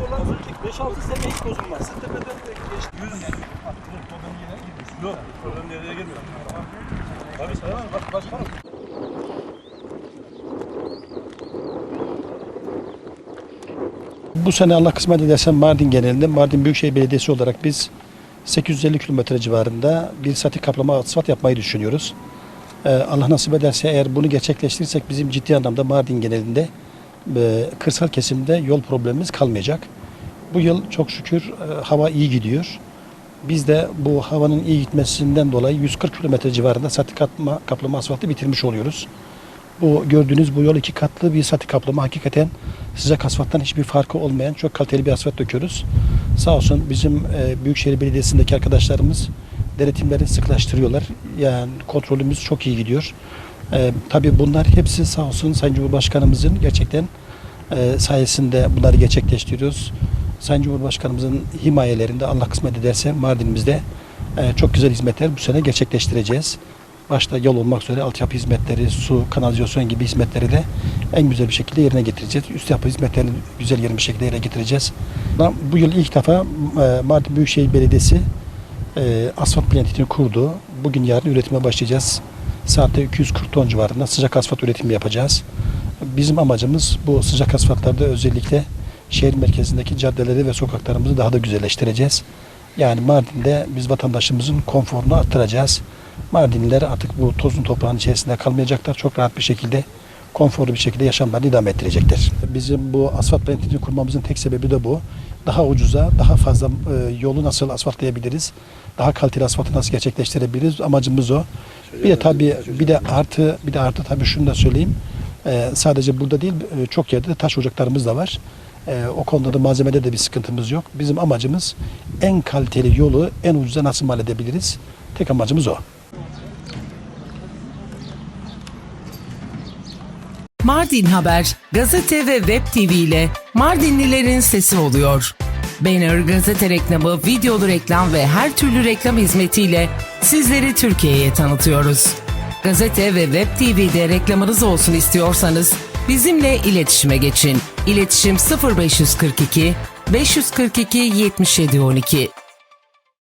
yollar önceki 5-6 sene hiç bozulmaz. Tepeden de geç. 100 Yok, problem nereye girmiyor. Tabii sayamam. Bak başkanım. Bu sene Allah kısmet ederse Mardin genelinde Mardin Büyükşehir Belediyesi olarak biz 850 kilometre civarında bir sati kaplama asfalt yapmayı düşünüyoruz. Ee, Allah nasip ederse eğer bunu gerçekleştirirsek bizim ciddi anlamda Mardin genelinde kırsal kesimde yol problemimiz kalmayacak. Bu yıl çok şükür e, hava iyi gidiyor. Biz de bu havanın iyi gitmesinden dolayı 140 kilometre civarında sati kaplama, kaplama asfaltı bitirmiş oluyoruz. Bu gördüğünüz bu yol iki katlı bir sati kaplama hakikaten sıcak asfalttan hiçbir farkı olmayan çok kaliteli bir asfalt döküyoruz. Sağ olsun bizim e, Büyükşehir Belediyesi'ndeki arkadaşlarımız denetimleri sıklaştırıyorlar. Yani kontrolümüz çok iyi gidiyor. E, tabii bunlar hepsi sağ olsun Sayın Cumhurbaşkanımızın gerçekten e, sayesinde bunları gerçekleştiriyoruz. Sayın Cumhurbaşkanımızın himayelerinde Allah kısmet ederse Mardin'imizde e, çok güzel hizmetler bu sene gerçekleştireceğiz. Başta yol olmak üzere altyapı hizmetleri, su, kanalizasyon gibi hizmetleri de en güzel bir şekilde yerine getireceğiz. Üst yapı hizmetlerini güzel yerine bir şekilde yerine getireceğiz. Bu yıl ilk defa e, Mardin Büyükşehir Belediyesi e, asfalt plantini kurdu. Bugün yarın üretime başlayacağız. Saatte 240 ton civarında sıcak asfalt üretimi yapacağız. Bizim amacımız bu sıcak asfaltlarda özellikle şehir merkezindeki caddeleri ve sokaklarımızı daha da güzelleştireceğiz. Yani Mardin'de biz vatandaşımızın konforunu arttıracağız. Mardinliler artık bu tozun toprağın içerisinde kalmayacaklar. Çok rahat bir şekilde, konforlu bir şekilde yaşamlarını idame ettirecekler. Bizim bu asfalt plantini kurmamızın tek sebebi de bu. Daha ucuza, daha fazla e, yolu nasıl asfaltlayabiliriz? Daha kaliteli asfaltı nasıl gerçekleştirebiliriz? Amacımız o. Bir de tabii bir de artı bir de artı tabii şunu da söyleyeyim. E, sadece burada değil e, çok yerde de taş ocaklarımız da var. E, o konuda da malzemede de bir sıkıntımız yok. Bizim amacımız en kaliteli yolu en ucuza nasıl mal edebiliriz? Tek amacımız o. Mardin Haber, gazete ve web TV ile Mardinlilerin sesi oluyor. Banner, gazete reklamı, videolu reklam ve her türlü reklam hizmetiyle sizleri Türkiye'ye tanıtıyoruz. Gazete ve web TV'de reklamınız olsun istiyorsanız bizimle iletişime geçin. İletişim 0542 542 7712